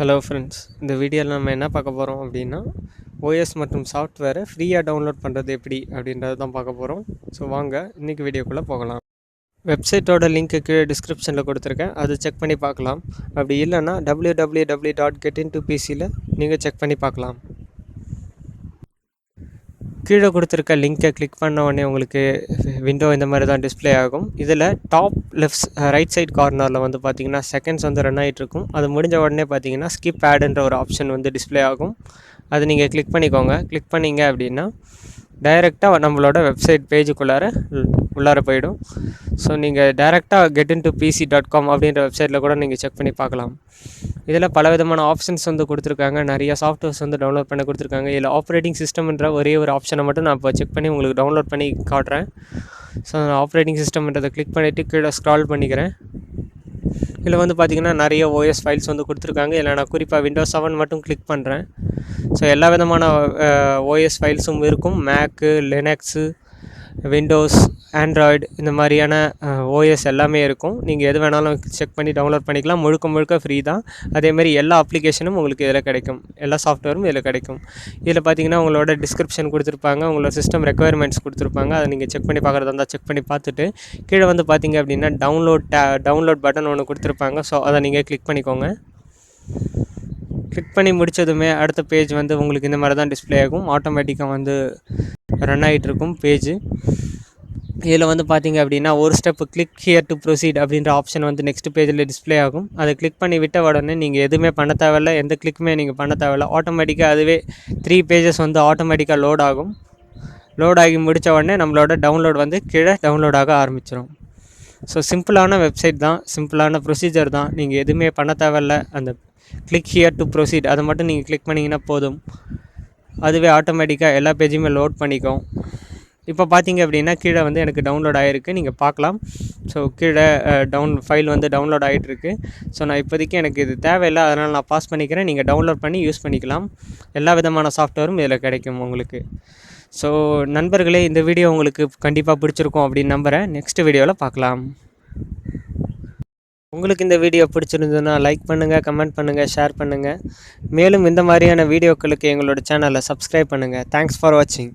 Hello friends இந்த வீடியோவில் நம்ம என்ன பார்க்க போகிறோம் அப்படின்னா ஓஎஸ் மற்றும் சாஃப்ட்வேரை ஃப்ரீயாக டவுன்லோட் பண்ணுறது எப்படி அப்படின்றத தான் பார்க்க போகிறோம் ஸோ வாங்க இன்றைக்கி வீடியோக்குள்ளே போகலாம். வெப்சைட்டோட லிங்க்கு கீழே டிஸ்கிரிப்ஷனில் கொடுத்துருக்கேன். அதை செக் பண்ணி பார்க்கலாம். அப்படி இல்லைன்னா W W W dot get in to பிசியில் நீங்கள் செக் பண்ணி பார்க்கலாம். கீழே கொடுத்துருக்க லிங்க்கை கிளிக் பண்ண உடனே உங்களுக்கு விண்டோ இந்த மாதிரி தான் டிஸ்ப்ளே ஆகும். இதில் டாப் லெஃப்ட் ரைட் சைட் கார்னரில் வந்து பார்த்தீங்கன்னா செகண்ட்ஸ் வந்து ரன் ஆகிட்டு இருக்கும். அது முடிஞ்ச உடனே பார்த்தீங்கன்னா ஸ்கிப் ஆடுன்ற ஒரு ஆப்ஷன் வந்து டிஸ்ப்ளே ஆகும். அது நீங்கள் கிளிக் பண்ணிக்கோங்க. கிளிக் பண்ணீங்க அப்படின்னா டைரெக்டாக நம்மளோட வெப்சைட் பேஜுக்குள்ளார உள்ளார போயிடும். ஸோ நீங்கள் டைரெக்டாக get in to PC dot com அப்படின்ற வெப்சைட்டில் கூட நீங்கள் செக் பண்ணி பார்க்கலாம். இதில் பல விதமான ஆப்ஷன்ஸ் வந்து கொடுத்துருக்காங்க. நிறைய சாஃப்ட்வேர்ஸ் வந்து டவுன்லோட் பண்ண கொடுத்துருக்காங்க. இதில் ஆப்ரேட்டிங் சிஸ்டம்ன்ற ஒரே ஒரு ஆப்ஷனை மட்டும் நான் இப்போ செக் பண்ணி உங்களுக்கு டவுன்லோட் பண்ணி காட்டுறேன். ஸோ நான் ஆப்ரேட்டிங் சிஸ்டம்ன்றதை கிளிக் பண்ணிவிட்டு கீழே ஸ்க்ரால் பண்ணிக்கிறேன். இதில் வந்து பார்த்திங்கன்னா நிறைய ஓஎஸ் ஃபைல்ஸ் வந்து கொடுத்துருக்காங்க. இதில் நான் குறிப்பாக விண்டோஸ் செவன் மட்டும் கிளிக் பண்ணுறேன் ஸோ எல்லா விதமான ஓஎஸ் ஃபைல்ஸும் இருக்கும். மேக்கு லினக்ஸு விண்டோஸ் ஆண்ட்ராய்டு இந்த மாதிரியான ஓஎஸ் எல்லாமே இருக்கும். நீங்கள் எது வேணாலும் செக் பண்ணி டவுன்லோட் பண்ணிக்கலாம். முழுக்க முழுக்க ஃப்ரீ தான். அதேமாதிரி எல்லா அப்ளிகேஷனும் உங்களுக்கு இதில் கிடைக்கும். எல்லா சாஃப்ட்வேரும் இதில் கிடைக்கும். இதில் பார்த்தீங்கன்னா உங்களோட டிஸ்கிரிப்ஷன் கொடுத்துருப்பாங்க. உங்களோட சிஸ்டம் ரெக்குயர்மெண்ட்ஸ் கொடுத்துருப்பாங்க. அதை நீங்கள் செக் பண்ணி பார்க்குறதா இருந்தால் செக் பண்ணி பார்த்துட்டு கீழே வந்து பார்த்தீங்க அப்படின்னா டவுன்லோட் டே டவுன்லோட் பட்டன் ஒன்று கொடுத்துருப்பாங்க. ஸோ அதை நீங்கள் கிளிக் பண்ணிக்கோங்க. கிளிக் பண்ணி முடித்ததுமே அடுத்த பேஜ் வந்து உங்களுக்கு இந்த மாதிரி தான் டிஸ்பிளே ஆகும் ஆட்டோமேட்டிக்காக வந்து ரன் ஆகிட்டு இருக்கும் பேஜு இதில் வந்து பார்த்தீங்க அப்படின்னா ஒரு step click here to proceed அப்படின்ற ஆப்ஷன் வந்து நெக்ஸ்ட் பேஜில் டிஸ்பிளே ஆகும். அதை கிளிக் பண்ணி விட்ட உடனே நீங்கள் எதுவுமே பண்ண தேவையில்ல. எந்த கிளிக்குமே நீங்கள் பண்ண தேவையில்ல. ஆட்டோமேட்டிக்காக அதுவே த்ரீ பேஜஸ் வந்து ஆட்டோமேட்டிக்காக லோட் ஆகும். லோட் ஆகி முடித்த உடனே நம்மளோட டவுன்லோட் வந்து கீழே டவுன்லோட் ஆக ஆரம்பிச்சிடும் ஸோ சிம்பிளான வெப்சைட் தான். சிம்பிளான ப்ரொசீஜர் தான். நீங்கள் எதுவுமே பண்ண தேவையில்ல. அந்த கிளிக் ஹியர் டு ப்ரொசீட் அதை மட்டும் நீங்கள் கிளிக் பண்ணிங்கன்னா போதும். அதுவே ஆட்டோமேட்டிக்காக எல்லா பேஜுமே லோட் பண்ணிக்கும். இப்போ பார்த்தீங்க அப்படின்னா கீழே வந்து எனக்கு டவுன்லோட் ஆகிருக்கு நீங்கள் பார்க்கலாம் ஸோ கீழே டவுன் ஃபைல் வந்து டவுன்லோட் ஆகிட்டுருக்கு ஸோ நான் இப்போதைக்கு எனக்கு இது தேவையில்லை. அதனால் நான் பாஸ் பண்ணிக்கிறேன். நீங்கள் டவுன்லோட் பண்ணி யூஸ் பண்ணிக்கலாம். எல்லா விதமான சாஃப்ட்வேரும் இதில் கிடைக்கும் உங்களுக்கு. ஸோ நண்பர்களே இந்த வீடியோ உங்களுக்கு கண்டிப்பாக பிடிச்சிருக்கும் அப்படின்னு நம்புகிறேன் நெக்ஸ்ட் வீடியோவில் பார்க்கலாம் உங்களுக்கு இந்த வீடியோ பிடிச்சிருந்ததுன்னா லைக் பண்ணுங்கள் கமெண்ட் பண்ணுங்கள் ஷேர் பண்ணுங்கள் மேலும் இந்த மாதிரியான வீடியோக்களுக்கு எங்களோட சேனலை சப்ஸ்கிரைப் பண்ணுங்கள் தேங்க்ஸ் ஃபார் வாட்சிங்